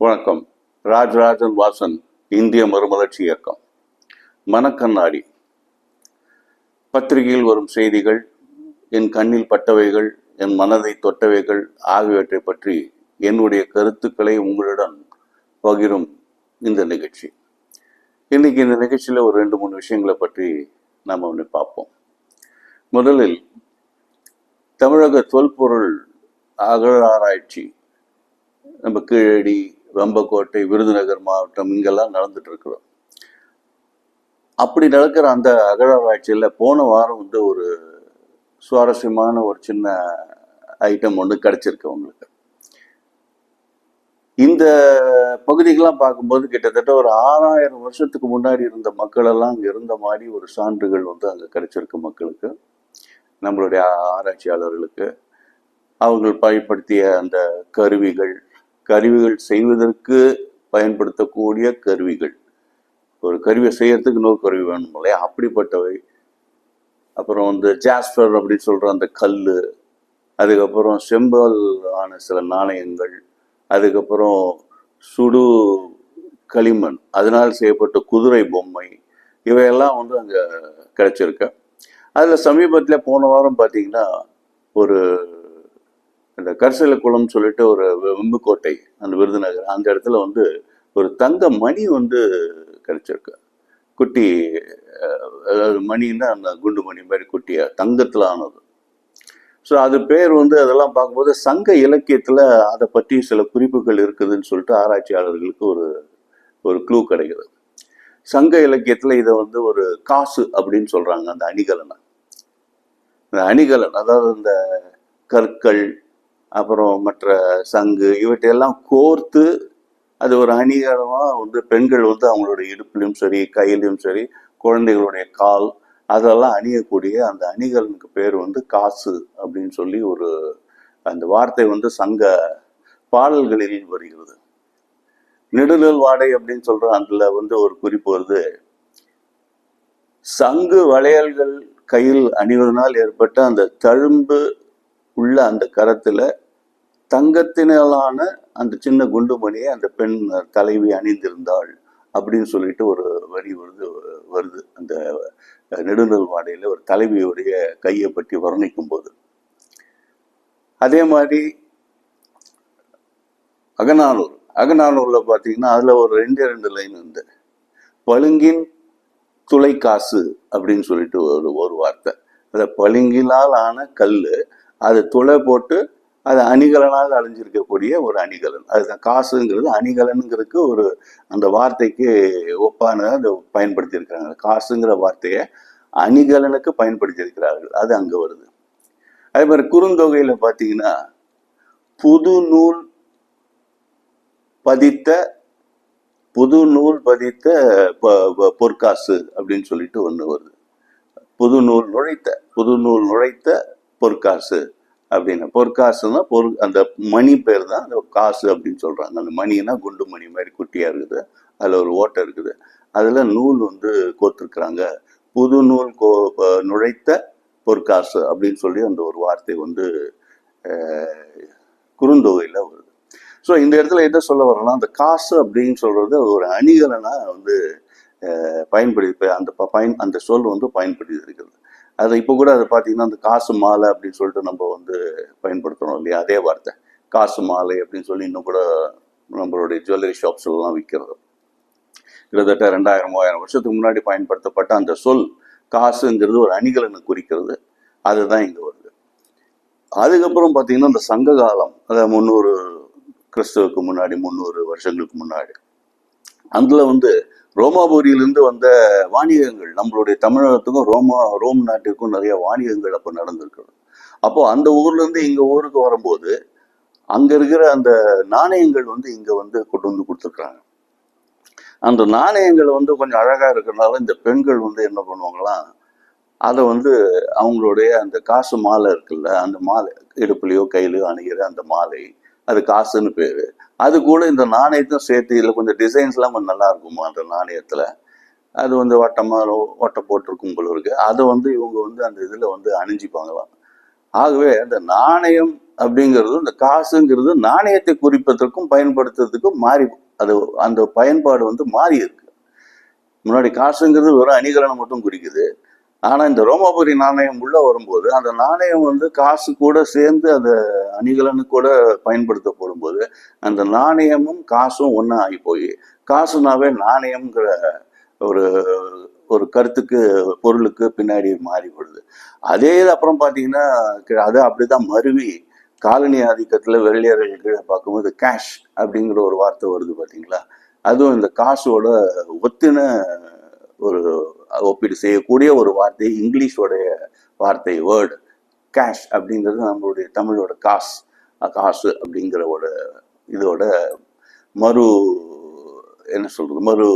வணக்கம். ராஜராஜன் வாசன் இந்திய மறுமலர்ச்சி இயக்கம். மனக்கண்ணாடி. பத்திரிகையில் வரும் செய்திகள் என் கண்ணில் பட்டவைகள் என் மனதை தொட்டவைகள் ஆகியவற்றை பற்றி என்னுடைய கருத்துக்களை உங்களுடன் பகிரும் இந்த நிகழ்ச்சி. இன்னைக்கு இந்த நிகழ்ச்சியில் ஒரு ரெண்டு மூணு விஷயங்களை பற்றி நாம் ஒன்று பார்ப்போம். முதலில் தமிழக தொல்பொருள் அகழாராய்ச்சி. நம்ம கீழடி ரம்பக்கோட்டை விருதுநகர் மாவட்டம் இங்கெல்லாம் நடந்துட்டு இருக்கிறோம் அப்படி நடக்கிற அந்த அகழாராய்ச்சியில் போன வாரம் வந்து ஒரு சுவாரஸ்யமான ஒரு சின்ன ஐட்டம் ஒன்று கிடைச்சிருக்கு உங்களுக்கு. இந்த பகுதிகள்லாம் பார்க்கும்போது கிட்டத்தட்ட ஒரு ஆறாயிரம் வருஷத்துக்கு முன்னாடி இருந்த மக்களெல்லாம் அங்கே இருந்த மாதிரி ஒரு சான்றுகள் வந்து அங்கே கிடைச்சிருக்கு மக்களுக்கு நம்மளுடைய ஆராய்ச்சியாளர்களுக்கு. அவர்கள் பயன்படுத்திய அந்த கருவிகள் கருவிகள் செய்வதற்கு பயன்படுத்தக்கூடிய கருவிகள். ஒரு கருவியை செய்யறதுக்கு இன்னொரு கருவி வேணும் இல்லையா? அப்படிப்பட்டவை. அப்புறம் வந்து ஜாஸ்பர் அப்படின்னு சொல்கிற அந்த கல் அதுக்கப்புறம் செம்பல் ஆன சில நாணயங்கள். அதுக்கப்புறம் சுடு களிமண். அதனால் செய்யப்பட்ட குதிரை பொம்மை. இவையெல்லாம் வந்து அங்கே கிடச்சிருக்கேன் அதில் சமீபத்தில் போன வாரம் பார்த்தீங்கன்னா ஒரு இந்த கரிசல குளம் சொல்லிட்டு ஒரு வெம்புக்கோட்டை அந்த விருதுநகர் அந்த இடத்துல வந்து ஒரு தங்க மணி வந்து கிடைச்சிருக்கு. குட்டி அதாவது மணின்னா அந்த குண்டு மணி மாதிரி குட்டியா தங்கத்தில் ஆனது ஸோ அது பேர் வந்து அதெல்லாம் பார்க்கும்போது சங்க இலக்கியத்தில் அதை பற்றி சில குறிப்புகள் இருக்குதுன்னு சொல்லிட்டு ஆராய்ச்சியாளர்களுக்கு ஒரு ஒரு க்ளூ கிடைக்கிறது சங்க இலக்கியத்தில் இதை வந்து ஒரு காசு அப்படின்னு சொல்கிறாங்க அந்த அணிகலனை. இந்த அணிகலன் அதாவது இந்த கற்கள் அப்புறம் மற்ற சங்கு இவற்றையெல்லாம் கோர்த்து அது ஒரு அணிகலமாக வந்து பெண்கள் வந்து அவங்களோட இடுப்புலையும் சரி கையிலையும் சரி குழந்தைகளுடைய கால் அதெல்லாம் அணியக்கூடிய அந்த அணிகலனுக்கு பேர் வந்து காசு அப்படின்னு சொல்லி ஒரு அந்த வார்த்தை வந்து சங்க பாடல்களில் வருகிறது. நெடுநல் வாடை அப்படின்னு சொல்ற அதுல வந்து ஒரு குறிப்பு வருது. சங்கு வளையல்கள் கையில் அணிவதனால் ஏற்பட்ட அந்த தழும்பு உள்ள அந்த கரத்துல தங்கத்தினாலான அந்த சின்ன குண்டுமணியை அந்த பெண் தலைவி அணிந்திருந்தாள் அப்படின்னு சொல்லிட்டு ஒரு வரி வருது வருது. அந்த நெடுநல் வாடையில் ஒரு தலைவியுடைய கையை பற்றி வர்ணிக்கும் போது அதே மாதிரி அகநானூர். அகநானூரில் பார்த்தீங்கன்னா அதில் ஒரு ரெண்டு ரெண்டு லைன் உண்டு. பளிங்கின் துளை காசு அப்படின்னு சொல்லிட்டு ஒரு ஒரு வார்த்தை. அந்த பளிங்கினால் ஆன கல் அது துளை போட்டு அது அணிகலனால் அழிஞ்சிருக்கக்கூடிய ஒரு அணிகலன். அதுதான் காசுங்கிறது அணிகலனுங்கிறதுக்கு ஒரு அந்த வார்த்தைக்கு ஒப்பானதை அதை பயன்படுத்தியிருக்கிறாங்க. காசுங்கிற வார்த்தையை அணிகலனுக்கு பயன்படுத்தியிருக்கிறார்கள். அது அங்கே வருது. அதே மாதிரி குறுந்தொகையில் பார்த்தீங்கன்னா புது நூல் பதித்த புது நூல் பதித்த ப- பொற்காசு அப்படின்னு சொல்லிட்டு ஒன்று வருது. புது நூல் நுழைத்த புது நூல் நுழைத்த பொற்காசு அப்படின்னு. பொற்காசுன்னா பொரு அந்த மணி பேர் தான் அந்த காசு அப்படின்னு சொல்கிறாங்க அந்த மணினா குண்டு மணி மாதிரி குட்டியாக இருக்குது. அதில் ஒரு ஓட்டை இருக்குது. அதில் நூல் வந்து கோர்த்துருக்குறாங்க புது நூல் கோ நுழைத்த பொற்காசு அப்படின்னு சொல்லி அந்த ஒரு வார்த்தை வந்து குறுந்தொகையில் வருது. ஸோ இந்த இடத்துல என்ன சொல்ல வரலாம் அந்த காசு அப்படின்னு சொல்கிறது ஒரு அணிகலனா வந்து பயன்படுத்தி அந்த ப- பயன் அந்த சொல் வந்து பயன்படுத்தி இருக்கிறது. அது இப்போ கூட அது பார்த்தீங்கன்னா அந்த காசு மாலை அப்படின்னு சொல்லிட்டு நம்ம வந்து பயன்படுத்துகிறோம் இல்லையா? அதே வார்த்தை. காசு மாலை அப்படின்னு சொல்லி இன்னும் கூட நம்மளுடைய ஜுவல்லரி ஷாப்ஸ்லாம் விற்கிறது கிட்டத்தட்ட ரெண்டாயிரம் மூவாயிரம் வருஷத்துக்கு முன்னாடி பயன்படுத்தப்பட்ட அந்த சொல் காசுங்கிறது ஒரு அணிகலனை குறிக்கிறது. அதுதான் இங்கே வருது. அதுக்கப்புறம் பார்த்தீங்கன்னா இந்த சங்க காலம் அதாவது முந்நூறு கிறிஸ்துவுக்கு முன்னாடி முந்நூறு வருஷங்களுக்கு முன்னாடி அதில் வந்து ரோமாபுரியிலிருந்து வந்த வாணிகங்கள் நம்மளுடைய தமிழகத்துக்கும் ரோமா ரோம் நாட்டுக்கும் நிறைய வாணிகங்கள் அப்போ நடந்திருக்கிறது. அப்போ அந்த ஊர்லேருந்து இங்க ஊருக்கு வரும்போது அங்க இருக்கிற அந்த நாணயங்கள் வந்து இங்கே வந்து கொண்டு வந்து கொடுத்துருக்குறாங்க. அந்த நாணயங்கள் வந்து கொஞ்சம் அழகா இருக்கிறனால இந்த பெண்கள் வந்து என்ன பண்ணுவாங்களாம் அதை வந்து அவங்களுடைய அந்த காசு மாலை இருக்குல்ல அந்த மாலை இடுப்புலையோ கையிலையோ அணுகிற அந்த மாலை அது காசுன்னு பேரு. அது கூட இந்த நாணயத்தையும் சேர்த்து இதில் கொஞ்சம் டிசைன்ஸ்லாம் கொஞ்சம் நல்லா இருக்குமா அந்த நாணயத்துல? அது வந்து வட்டமாக ரோ- வட்டம் போட்டிருக்கும் போல இருக்கு. அதை வந்து இவங்க வந்து அந்த இதில் வந்து அணிஞ்சிப்பாங்களாம். ஆகவே அந்த நாணயம் அப்படிங்கிறது இந்த காசுங்கிறது நாணயத்தை குறிப்பதற்கும் பயன்படுத்துறதுக்கும் மாறி அது அந்த பயன்பாடு வந்து மாறி இருக்கு. முன்னாடி காசுங்கிறது வெறும் அணிகலனை மட்டும் குறிக்குது. ஆனால் இந்த ரோமாபுரி நாணயம் உள்ள வரும்போது அந்த நாணயம் வந்து காசு கூட சேர்ந்து அந்த அணிகலனு கூட பயன்படுத்தப்படும் போது அந்த நாணயமும் காசும் ஒன்றா ஆகி போய் காசுனாவே நாணயம்ங்கிற ஒரு ஒரு கருத்துக்கு பொருளுக்கு பின்னாடி மாறிப்படுது அதே இது அப்புறம் பார்த்தீங்கன்னா அது அப்படிதான் மருவி காலனி ஆதிக்கத்தில் வெள்ளையர்கள் கீழே பார்க்கும்போது கேஷ் அப்படிங்கிற ஒரு வார்த்தை வருது பார்த்தீங்களா அதுவும் இந்த காசோட ஒத்தின ஒரு ஒப்பீடு செய்யக்கூடிய ஒரு வார்த்தை இங்கிலீஷோடைய வார்த்தை வேர்டு கேஷ் அப்படிங்கிறது நம்மளுடைய தமிழோட காசு காசு அப்படிங்கிற ஒரு இதோட மறு என்ன சொல்கிறது மறு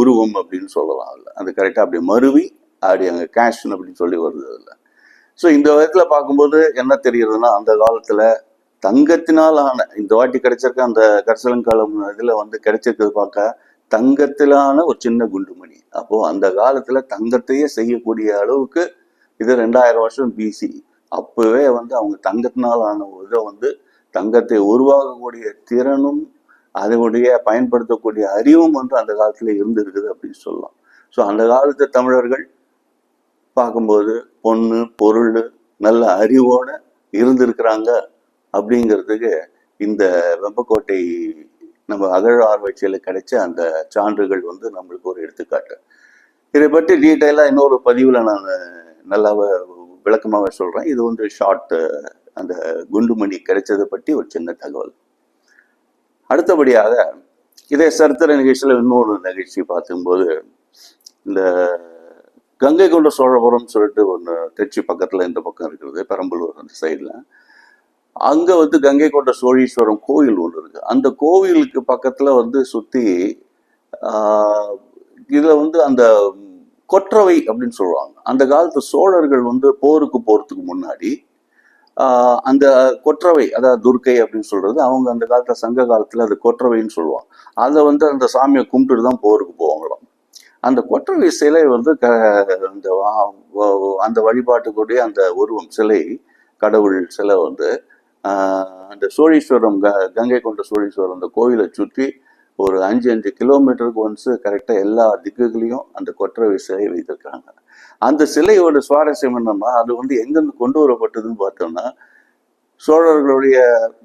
உருவம் அப்படின்னு சொல்லலாம் அதில். அது கரெக்டாக அப்படி மருவி அப்படி அங்கே கேஷ்னு அப்படின்னு சொல்லி வருது அதில். ஸோ இந்த விதத்தில் பார்க்கும்போது என்ன தெரிகிறதுனா அந்த காலத்தில் தங்கத்தினால் ஆன இந்த வாட்டி கிடைச்சிருக்க அந்த கரிசலங்காலம் இதில் வந்து கிடைச்சிருக்கிறது பார்க்க தங்கத்திலான ஒரு சின்ன குண்டுமணி. அப்போ அந்த காலத்துல தங்கத்தையே செய்யக்கூடிய அளவுக்கு இது ரெண்டாயிரம் வருஷம் பிசி அப்பவே வந்து அவங்க தங்கத்தினாலான ஒரு இதை வந்து தங்கத்தை உருவாக்கக்கூடிய திறனும் அதனுடைய பயன்படுத்தக்கூடிய அறிவும் வந்து அந்த காலத்துல இருந்திருக்குது அப்படின்னு சொல்லலாம். ஸோ அந்த காலத்து தமிழர்கள் பார்க்கும்போது பொண்ணு பொருள் நல்ல அறிவோட இருந்திருக்கிறாங்க அப்படிங்கிறதுக்கு இந்த வெப்பக்கோட்டை நம்ம அகழ் ஆராய்ச்சியில் கிடைச்ச அந்த சான்றுகள் வந்து நம்மளுக்கு ஒரு எடுத்துக்காட்டு. இதை பற்றி டீட்டெயிலாக இன்னொரு பதிவில் நான் நல்லாவே விளக்கமாகவே சொல்கிறேன் இது வந்து ஷார்ட் அந்த குண்டுமணி கிடைச்சதை பற்றி ஒரு சின்ன தகவல். அடுத்தபடியாக இதே சரித்திர நிகழ்ச்சியில் இன்னொரு நிகழ்ச்சி பார்க்கும்போது இந்த கங்கை கொண்ட சோழபுரம் சொல்லிட்டு ஒன்று திருச்சி பக்கத்தில் இந்த பக்கம் இருக்கிறது பெரம்பலூர் அந்த சைடில் அங்கே வந்து கங்கை கொண்ட சோழீஸ்வரம் கோயில் ஒன்று இருக்குது அந்த கோவிலுக்கு பக்கத்தில் வந்து சுற்றி இதில் வந்து அந்த கொற்றவை அப்படின்னு சொல்லுவாங்க. அந்த காலத்து சோழர்கள் வந்து போருக்கு போகிறதுக்கு முன்னாடி அந்த கொற்றவை அதாவது துர்க்கை அப்படின்னு சொல்றது அவங்க அந்த காலத்துல சங்க காலத்துல அது கொற்றவைன்னு சொல்லுவாங்க. அதை வந்து அந்த சாமியை கும்பிட்டுட்டு தான் போருக்கு போவாங்களாம். அந்த கொற்றவை சிலை வந்து க அந்த அந்த வழிபாட்டுக்குடைய அந்த உருவம் சிலை கடவுள் சிலை வந்து அந்த சோழீஸ்வரம் க கங்கை கொண்ட சோழீஸ்வரம் அந்த கோயிலை சுற்றி ஒரு அஞ்சு அஞ்சு கிலோமீட்டருக்கு ஒன்ஸ் கரெக்டாக எல்லா திக்குகளையும் அந்த கொற்றவை சிலை வைத்திருக்காங்க அந்த சிலையோட சுவாரஸ்யம் என்னன்னா அது வந்து எங்கேருந்து கொண்டு வரப்பட்டதுன்னு பார்த்தோம்னா சோழர்களுடைய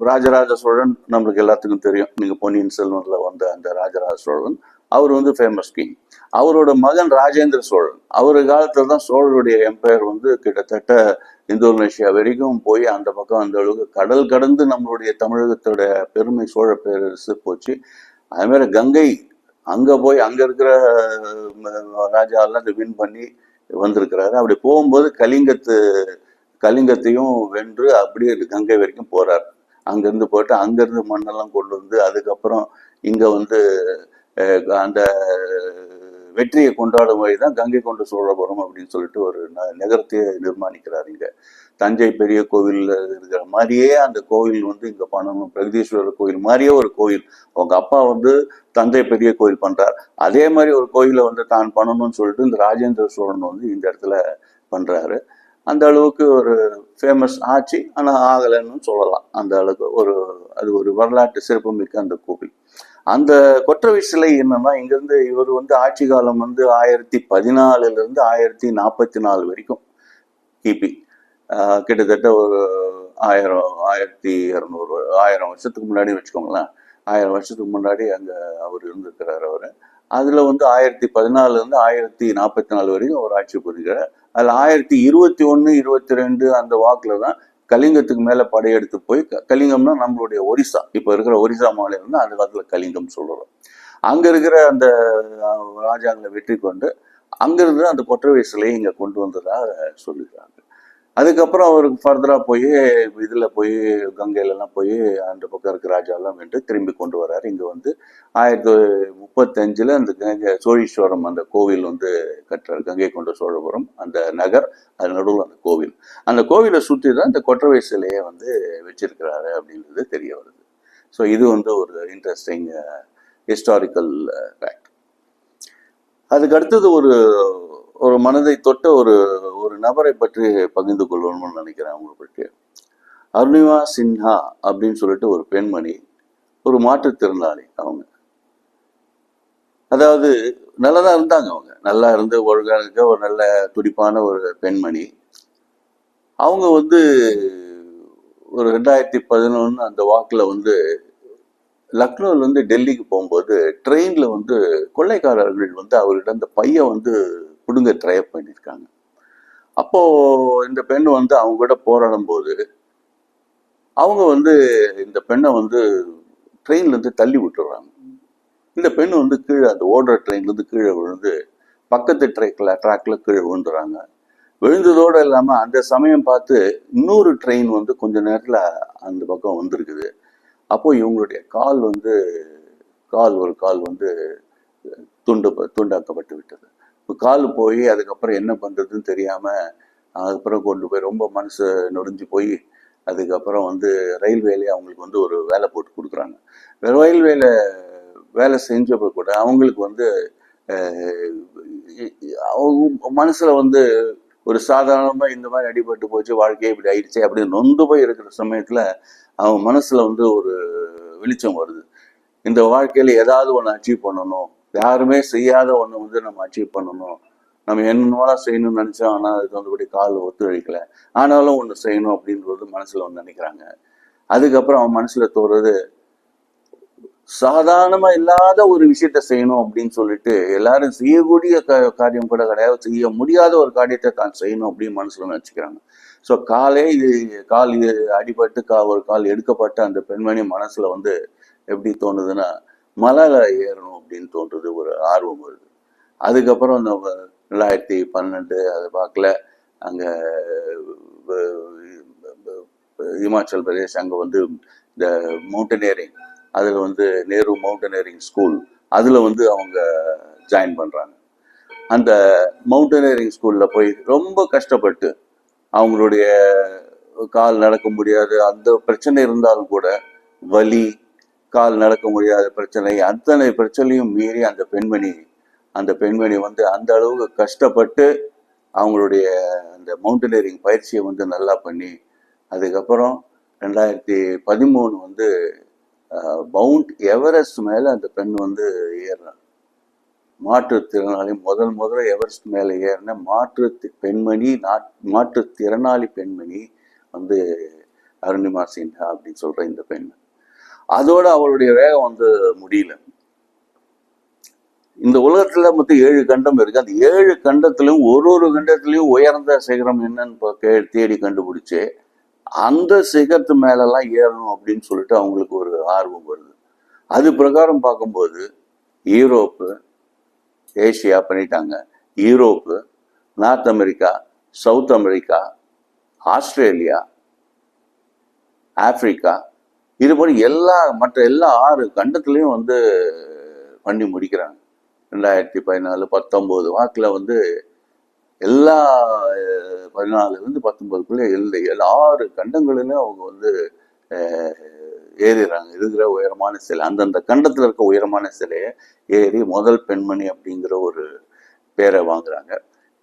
ராஜராஜ சோழன் நம்மளுக்கு எல்லாத்துக்கும் தெரியும். நீங்கள் பொன்னியின் செல்வனில் வந்த அந்த ராஜராஜ சோழன் அவர் வந்து ஃபேமஸ் கிங் அவரோட மகன் ராஜேந்திர சோழன். அவர் காலத்தில் தான் சோழருடைய எம்பையர் வந்து கிட்டத்தட்ட இந்தோனேஷியா வரைக்கும் போய் அந்த பக்கம் அந்த அளவுக்கு கடல் கடந்து நம்மளுடைய தமிழகத்தோட பெருமை சோழ பேரரசு போச்சு. அது மாதிரி கங்கை அங்கே போய் அங்கே இருக்கிற ம, ராஜா எல்லாம் அதை வின் பண்ணி வந்திருக்கிறாரு. அப்படி போகும்போது கலிங்கத்து கலிங்கத்தையும் வென்று அப்படியே கங்கை வரைக்கும் போறார். அங்கேருந்து போயிட்டு அங்கேருந்து மண்ணெல்லாம் கொண்டு வந்து அதுக்கப்புறம் இங்கே வந்து அந்த வெற்றியை கொண்டாடும் வழி தான் கங்கை கொண்ட சோழபுரம் அப்படின்னு சொல்லிட்டு ஒரு ந- நகரத்தையே நிர்மாணிக்கிறார் இங்க. தஞ்சை பெரிய கோவிலில் இருக்கிற மாதிரியே அந்த கோவில் வந்து இங்க பண்ணணும். பிரகதீஸ்வரர் கோயில் மாதிரியே ஒரு கோயில் அவங்க அப்பா வந்து தஞ்சை பெரிய கோயில் பண்றார். அதே மாதிரி ஒரு கோயிலை வந்து தான் பண்ணணும்னு சொல்லிட்டு இந்த ராஜேந்திர சோழன் வந்து இந்த இடத்துல பண்றாரு. அந்த அளவுக்கு ஒரு ஃபேமஸ் ஆச்சு ஆனால் ஆகலைன்னு சொல்லலாம். அந்த அளவுக்கு ஒரு அது ஒரு வரலாற்று சிறப்புமிக்க அந்த கோவில். அந்த கொற்றவை சிலை என்னன்னா இங்கிருந்து இவர் வந்து ஆட்சி காலம் வந்து ஆயிரத்தி பதினாலுல இருந்து ஆயிரத்தி நாற்பத்தி நாலு வரைக்கும் கிபி. ஆஹ் கிட்டத்தட்ட ஒரு ஆயிரம் ஆயிரத்தி இரநூறு ஆயிரம் வருஷத்துக்கு முன்னாடி வச்சுக்கோங்களேன். ஆயிரம் வருஷத்துக்கு முன்னாடி அங்க அவர் இருந்திருக்கிறார் அவர். அதுல வந்து ஆயிரத்தி பதினாலுல இருந்து ஆயிரத்தி நாற்பத்தி நாலு வரைக்கும் அவர் ஆட்சி புரிகிறார். அதுல ஆயிரத்தி இருபத்தி ஒன்னு இருபத்தி ரெண்டு அந்த வாக்குல தான் கலிங்கத்துக்கு மேலே படையெடுத்து போய் கலிங்கம்னா நம்மளுடைய ஒரிசா. இப்போ இருக்கிற ஒரிசா மாநிலம் அந்த காலத்தில் கலிங்கம் சொல்கிறோம் அங்கே இருக்கிற அந்த ராஜாங்களை வெற்றி கொண்டு அங்கிருந்து அந்த கொற்றவை சிலையை இங்கே கொண்டு வந்ததாக சொல்லுகிறாங்க அதுக்கப்புறம் அவருக்கு ஃபர்தராக போய் இதில் போய் கங்கையிலலாம் போய் அந்த பக்கம் இருக்க ராஜா எல்லாம் வென்று திரும்பி கொண்டு வர்றாரு. இங்கே வந்து ஆயிரத்தி முப்பத்தஞ்சில் அந்த கங்கை சோழீஸ்வரம் அந்த கோவில் வந்து கட்டுறாரு. கங்கை கொண்ட சோழபுரம் அந்த நகர் அது நடுவில் அந்த கோவில். அந்த கோவிலை சுற்றி தான் இந்த கொற்றவை சிலையை வந்து வச்சிருக்கிறாரு அப்படின்றது தெரிய வருது. ஸோ இது வந்து ஒரு இன்ட்ரெஸ்டிங் ஹிஸ்டாரிக்கல் ஃபேக்ட் அதுக்கு அடுத்தது ஒரு ஒரு மனதை தொட்ட ஒரு ஒரு நபரை பற்றி பகிர்ந்து கொள்ளணும்னு நினைக்கிறேன் அவங்க பற்றி. அருணிமா சின்ஹா அப்படின்னு சொல்லிட்டு ஒரு பெண்மணி ஒரு மாற்றுத்திறனாளி அவங்க. அதாவது நல்லதா இருந்தாங்க அவங்க. நல்லா இருந்து ஒழுங்காக இருக்க ஒரு நல்ல துடிப்பான ஒரு பெண்மணி. அவங்க வந்து ஒரு ரெண்டாயிரத்தி பதினொன்று அந்த வாக்கில் வந்து லக்னோலேருந்து டெல்லிக்கு போகும்போது ட்ரெயினில் வந்து கொள்ளைக்காரர்கள் வந்து அவர்கிட்ட அந்த பையன் வந்து பிடுங்க ட்ரை பண்ணியிருக்காங்க. அப்போ இந்த பெண் வந்து அவங்க கூட போராடும் போது அவங்க வந்து இந்த பெண்ணை வந்து ட்ரெயின்லேருந்து தள்ளி விட்டுறாங்க. இந்த பெண் வந்து கீழே அந்த ஓடுற ட்ரெயின்லேருந்து கீழே விழுந்து பக்கத்து ட்ராக்ல ட்ராக்ல கீழே விழுந்துறாங்க. விழுந்ததோடு இல்லாமல் அந்த சமயம் பார்த்து இன்னொரு ட்ரெயின் வந்து கொஞ்ச நேரத்தில் அந்த பக்கம் வந்திருக்குது. அப்போது இவங்களுடைய கால் வந்து கால் ஒரு கால் வந்து துண்டு துண்டாக்கப்பட்டு விட்டது. இப்போ கால் போய் அதுக்கப்புறம் என்ன பண்ணுறதுன்னு தெரியாமல் அதுக்கப்புறம் கொண்டு போய் ரொம்ப மனசு நொடிஞ்சு போய் அதுக்கப்புறம் வந்து ரயில்வேலே அவங்களுக்கு வந்து ஒரு வேலை போட்டு கொடுக்குறாங்க. ரயில்வேல வேலை செஞ்சப்போ கூட அவங்களுக்கு வந்து அஹ், அவங்க மனசுல வந்து ஒரு சாதாரணமா இந்த மாதிரி அடிபட்டு போச்சு வாழ்க்கையே இப்படி ஆயிடுச்சு அப்படின்னு நொந்து போய் இருக்கிற சமயத்துல அவங்க மனசுல வந்து ஒரு வெளிச்சம் வருது. இந்த வாழ்க்கையில ஏதாவது ஒன்று அச்சீவ் பண்ணணும். யாருமே செய்யாத ஒன்று வந்து நம்ம அச்சீவ் பண்ணணும். நம்ம என்னென்னலாம் செய்யணும்னு நினைச்சோம் ஆனால் அதுக்கு வந்தபடி கால் ஒத்துழைக்கல. ஆனாலும் ஒன்று செய்யணும் அப்படின்றது மனசுல வந்து நினைக்கிறாங்க. அதுக்கப்புறம் அவன் மனசுல தோறது சாதாரணமா இல்லாத ஒரு விஷயத்த செய்யணும் அப்படின்னு சொல்லிட்டு எல்லாரும் செய்யக்கூடிய க- காரியம் கூட கிடையாது. செய்ய முடியாத ஒரு காரியத்தை தான் செய்யணும் அப்படின்னு மனசுல நினைச்சுக்கிறாங்க. ஸோ காலே இது கால் இது அடிபட்டு கா ஒரு கால் எடுக்கப்பட்ட அந்த பெண்மணி மனசுல வந்து எப்படி தோணுதுன்னா மலையில ஏறணும் அப்படின்னு தோன்றது ஒரு ஆர்வம் வருது. அதுக்கப்புறம் இந்த ரெண்டாயிரத்தி பன்னெண்டு அது பார்க்கல. அங்கே இமாச்சல் பிரதேஷ் அங்கே வந்து இந்த மவுண்டனியரிங் அதில் வந்து நேரு மவுண்டனியரிங் ஸ்கூல் அதில் வந்து அவங்க ஜாயின் பண்ணுறாங்க அந்த மவுண்டனியரிங் ஸ்கூலில் போய் ரொம்ப கஷ்டப்பட்டு அவங்களுடைய கால் நடக்க முடியாது அந்த பிரச்சனை இருந்தாலும் கூட வலி கால் நடக்க முடியாத பிரச்சனை அத்தனை பிரச்சனையும் மீறி அந்த பெண்மணி அந்த பெண்மணி வந்து அந்த அளவுக்கு கஷ்டப்பட்டு அவங்களுடைய அந்த மவுண்டனியரிங் பயிற்சியை வந்து நல்லா பண்ணி அதுக்கப்புறம் ரெண்டாயிரத்தி பதிமூணு வந்து மவுண்ட் எவரெஸ்ட் மேலே அந்த பெண் வந்து ஏறினான் மாற்றுத்திறனாளி முதல் முதல்ல எவரெஸ்ட் மேலே ஏறின மாற்று பெண்மணி நாட் மாற்றுத்திறனாளி பெண்மணி வந்து அருணிமா சின்ஹா அப்படின்னு சொல்கிற இந்த பெண். அதோட அவளுடைய வேகம் வந்து முடியல. இந்த உலகத்துல மொத்தம் ஏழு கண்டம் இருக்கு. அந்த ஏழு கண்டத்திலையும் ஒரு ஒரு கண்டத்திலையும் உயர்ந்த சிகரம் என்னன்னு கே- தேடி கண்டுபிடிச்சு அந்த சிகரத்து மேலெல்லாம் ஏறணும் அப்படின்னு சொல்லிட்டு அவங்களுக்கு ஒரு ஆர்வம் வருது. அது பிரகாரம் பார்க்கும்போது யூரோப்பு ஏசியா பண்ணிட்டாங்க. Europe North America South America Australia Africa இது எல்லா மற்ற எல்லா ஆறு கண்டத்துலேயும் வந்து பண்ணி முடிக்கிறாங்க. ரெண்டாயிரத்தி பதினாலு பத்தொம்போது வாக்கில் வந்து எல்லா பதினாலுலேருந்து பத்தொம்போதுக்குள்ளே இல்லை எல்லா ஆறு கண்டங்களிலும் அவங்க வந்து ஏறிடுறாங்க. இருக்கிற உயரமான சிலை அந்தந்த கண்டத்தில் இருக்க உயரமான சிலையை ஏறி முதல் பெண்மணி அப்படிங்கிற ஒரு பேரை வாங்குறாங்க.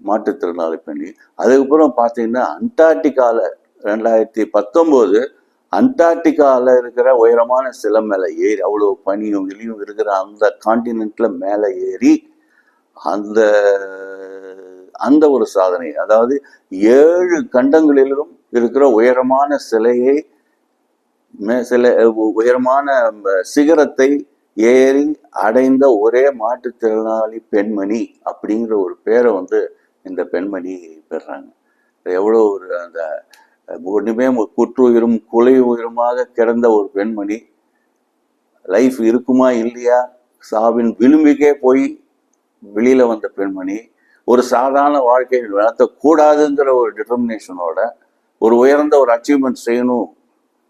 மாற்றுத்திறனாளி பெண்ணி. அதுக்கப்புறம் பார்த்தீங்கன்னா அண்டார்டிகாவில் ரெண்டாயிரத்தி பத்தொம்போது அண்டார்டிகாவில் இருக்கிற உயரமான சிலை மேலே ஏறி அவ்வளோ பனியும் இலியும் இருக்கிற அந்த காண்டினென்ட்ல மேலே ஏறி அந்த அந்த ஒரு சாதனை. அதாவது ஏழு கண்டங்களிலும் இருக்கிற உயரமான சிலையை மே- சில உ- உயரமான சிகரத்தை ஏறி அடைந்த ஒரே மாற்றுத்திறனாளி பெண்மணி அப்படிங்கிற ஒரு பேரை வந்து இந்த பெண்மணி பெறாங்க. எவ்வளோ ஒரு அந்த ஒன்றுமே குற்றுயிரும் குலை உயிருமாக கிடந்த ஒரு பெண்மணி லைஃப் இருக்குமா இல்லையா? சாவின் விளிம்புக்கே போய் வெளியில் வந்த பெண்மணி ஒரு சாதாரண வாழ்க்கையை நடத்தக்கூடாதுங்கிற ஒரு டிட்டர்மினேஷனோட ஒரு உயர்ந்த ஒரு அச்சீவ்மெண்ட் செய்யணும்.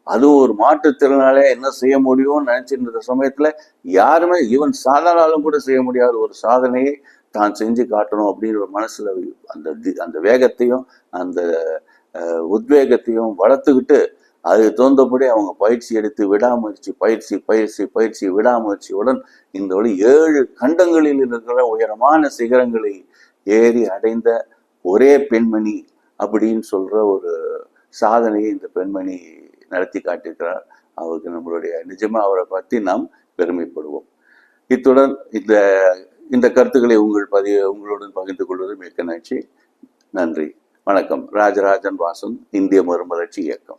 அதுவும் ஒரு மாற்றுத்திறனாலே என்ன செய்ய முடியும்னு நினச்சிருந்த சமயத்தில் யாருமே ஈவன் சாதாரணாலும் கூட செய்ய முடியாத ஒரு சாதனையை தான் செஞ்சு காட்டணும் அப்படிங்கிற ஒரு மனசில் அந்த தி- அந்த வேகத்தையும் அந்த உத்வேகத்தையும் வளர்த்துக்கிட்டு அது தகுந்தபடி அவங்க பயிற்சி எடுத்து விடாமுயற்சி பயிற்சி பயிற்சி பயிற்சி விடாமுயற்சியுடன் இந்த ஒரு ஏழு கண்டங்களில் இருக்கிற உயரமான சிகரங்களை ஏறி அடைந்த ஒரே பெண்மணி அப்படின்னு சொல்ற ஒரு சாதனையை இந்த பெண்மணி நடத்தி காட்டியிருக்கிறார். அவருக்கு நம்மளுடைய நிஜமா அவரை பற்றி நாம் பெருமைப்படுவோம். இத்துடன் இந்த இந்த கருத்துக்களை உங்கள் பதிவு உங்களுடன் பகிர்ந்து கொள்வது மிக்க நன்றி. நன்றி. வணக்கம். ராஜராஜன் வாசன் இந்திய மறுமலர்ச்சி இயக்கம்.